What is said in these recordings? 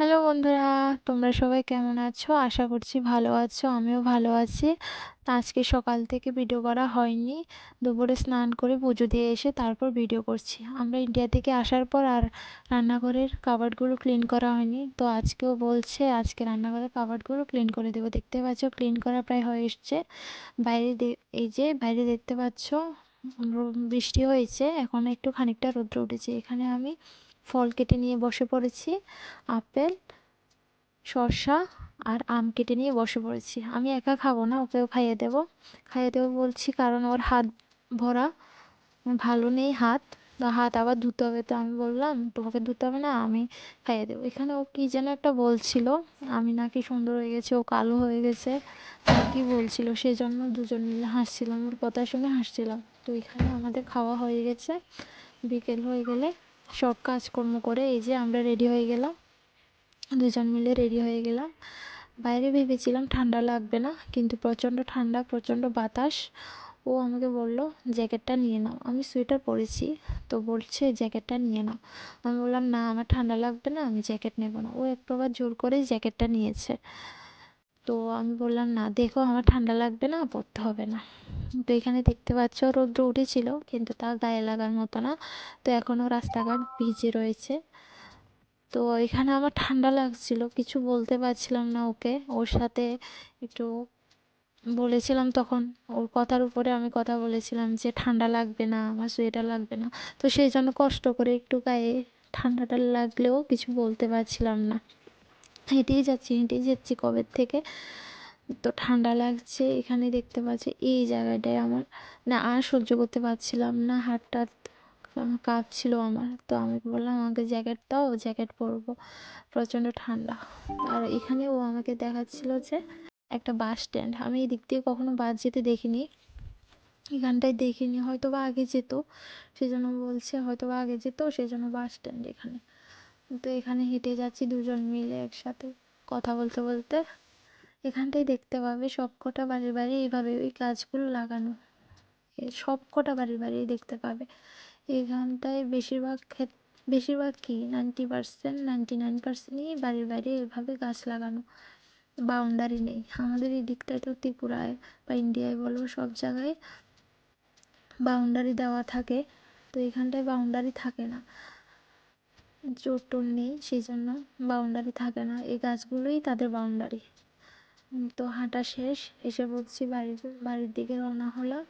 Hello বন্ধুরা, তোমরা সবাই কেমন আছো? আশা করছি ভালো আছো, আমিও ভালো আছি। আজকে সকাল থেকে ভিডিও করা হয়নি। দুপুরে স্নান করে পুজো দিয়ে এসে তারপর ভিডিও করছি। আমরা ইন্ডিয়া থেকে আসার পর আর রান্নাঘরের কাবার্ডগুলো ক্লিন করা হয়নি। তো আজকেও বলছে, আজকে রান্নাঘরের কাবার্ডগুলো ক্লিন করে দেবো। দেখতে পাচ্ছ ক্লিন করা প্রায় হয়ে এসছে। বাইরে এই যে বাইরে দেখতে পাচ্ছ বৃষ্টি হয়েছে। এখন একটু খানিকটা রৌদ্র উঠেছে। এখানে আমি ফল কেটে নিয়ে বসে পড়েছি, আপেল, শসা আর আম কেটে নিয়ে বসে পড়েছি। আমি একা খাব না, ওকেও খাইয়ে দেব। খাইয়ে দেবো বলছি, কারণ ওর হাত ভরা, ভালো নেই হাত। হাত আবার ধুতে হবে, তো আমি বললাম তোমাকে ধুতে হবে না, আমি খাইয়ে দেবো। এখানে ও কী যেন একটা বলছিল, আমি নাকি সুন্দর হয়ে গেছে, ও কালো হয়ে গেছে। কী বলছিল সেই জন্য দুজন মিলে হাসছিলাম, ওর কথা শুনে হাসছিলাম। তো এখানে আমাদের খাওয়া হয়ে গেছে, বিকেল হয়ে গেলে সব কাজকর্ম করে এই যে আমরা রেডি হয়ে গেলাম। দুজন মিলে রেডি হয়ে গেলাম। বাইরে ভেবেছিলাম ঠান্ডা লাগবে না, কিন্তু প্রচণ্ড ঠান্ডা, প্রচণ্ড বাতাস। ও আমাকে বলল, জ্যাকেটটা নিয়ে নাও। আমি সোয়েটার পরেছি, তো বলছে, জ্যাকেটটা নিয়ে নাও। আমি বললাম, না, আমার ঠান্ডা লাগবে না, আমি জ্যাকেট নেব না। ও আবার জোর করে জ্যাকেটটা নিয়েছে। তো আমি বললাম, না, দেখো, আমার ঠান্ডা লাগবে না পরতে হবে না। তো এখানে দেখতে পাচ্ছ, রৌদ্র উঠেছিল, কিন্তু তা গায়ে লাগার মতো না। তো এখনও রাস্তাঘাট ভিজে রয়েছে। তো এখানে আমার ঠান্ডা লাগছিল, কিছু বলতে পারছিলাম না ওকে। ওর সাথে একটু বলেছিলাম তখন, ওর কথার উপরে আমি কথা বলেছিলাম যে, ঠান্ডা লাগবে না, আমার সোয়েটার লাগবে না। তো সেই জন্য কষ্ট করে একটু গায়ে ঠান্ডাটা লাগলেও কিছু বলতে পারছিলাম না। হেঁটেই যাচ্ছি হেঁটেই যাচ্ছি কবের থেকে? তো ঠান্ডা লাগছে, এখানে দেখতে পাচ্ছি এই জায়গাটায় আমার, না আর সহ্য করতে পারছিলাম না হাত টাত কাঁপছিল আমার। তো আমি বললাম, আমাকে জ্যাকেট দাও, জ্যাকেট পরবো। প্রচণ্ড ঠান্ডা। আর এখানে ও আমাকে দেখাচ্ছিল যে একটা বাস স্ট্যান্ড। আমি এই দিক দিয়ে কখনো বাস যেতে দেখিনি। এখানটায় দেখিনি হয়তো বা আগে যেত সেই জন্য বলছে হয়তো বা আগে যেত সেই জন্য বাস স্ট্যান্ড এখানে। তো এখানে হেঁটে যাচ্ছি দুজন মিলে একসাথে। কথা বলতে বলতে এখানটায় দেখতে পাবে সব কটা বাড়ির বাড়ি এইভাবে ওই গাছগুলো লাগানো। সব কটা বাড়ির বাড়ি দেখতে পাবে। এখানটায় বেশিরভাগ ক্ষেত, বেশিরভাগ কি? নাইনটি পার্সেন্ট, নাইনটি নাইন পার্সেন্টই বাড়ির বাইরে এভাবে গাছ লাগানো। বাউন্ডারি নেই। আমাদের এই দিকটায় তো ত্রিপুরায় বা ইন্ডিয়ায় বলো সব জায়গায় বাউন্ডারি দেওয়া থাকে। তো এখানটায় বাউন্ডারি থাকে না। জোর টোর নেই সেই জন্য বাউন্ডারি থাকে না। এই গাছগুলোই তাদের বাউন্ডারি তো হাঁটা শেষ, এসে বলছি বাড়ির বাড়ির দিকে রওনা হলাম।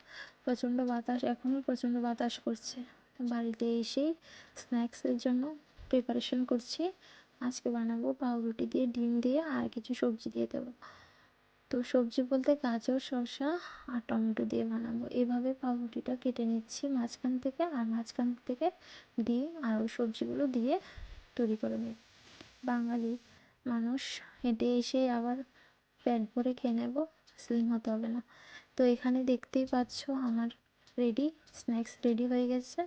প্রচণ্ড বাতাস, এখনও প্রচণ্ড বাতাস করছে। বাড়িতে এসেই স্ন্যাক্সের জন্য প্রিপারেশন করছি। আজকে বানাবো পাউরুটি দিয়ে, ডিম দিয়ে, আর কিছু সবজি দিয়ে দেবো। তো সবজি বলতে গাজর, শসা আর টমেটো দিয়ে বানাবো। এভাবে পাউরুটিটা কেটে নিচ্ছি মাঝখান থেকে আর মাঝখান থেকে ডিম আর ওই সবজিগুলো দিয়ে তৈরি করে নিই বাঙালি মানুষ হেঁটে এসে আবার পেট ভরে খেয়ে নেব স্লিম হতে হবে না। তো এখানে দেখতেই পাচ্ছ আমার রেডি, স্ন্যাক্স রেডি হয়ে গেছে।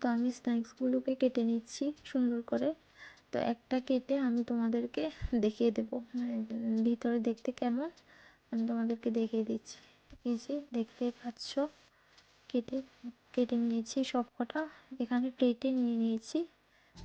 তো আমি স্ন্যাক্সগুলোকে কেটে নিচ্ছি সুন্দর করে। তো একটা কেটে আমি তোমাদেরকে দেখিয়ে দেবো। মানে ভিতরে দেখতে কেমন? আমি তোমাদেরকে দেখিয়ে দিচ্ছি। এই যে দেখতে পাচ্ছ, কেটে কেটে নিয়েছি সব কটা এখানে কেটে নিয়ে নিয়েছি।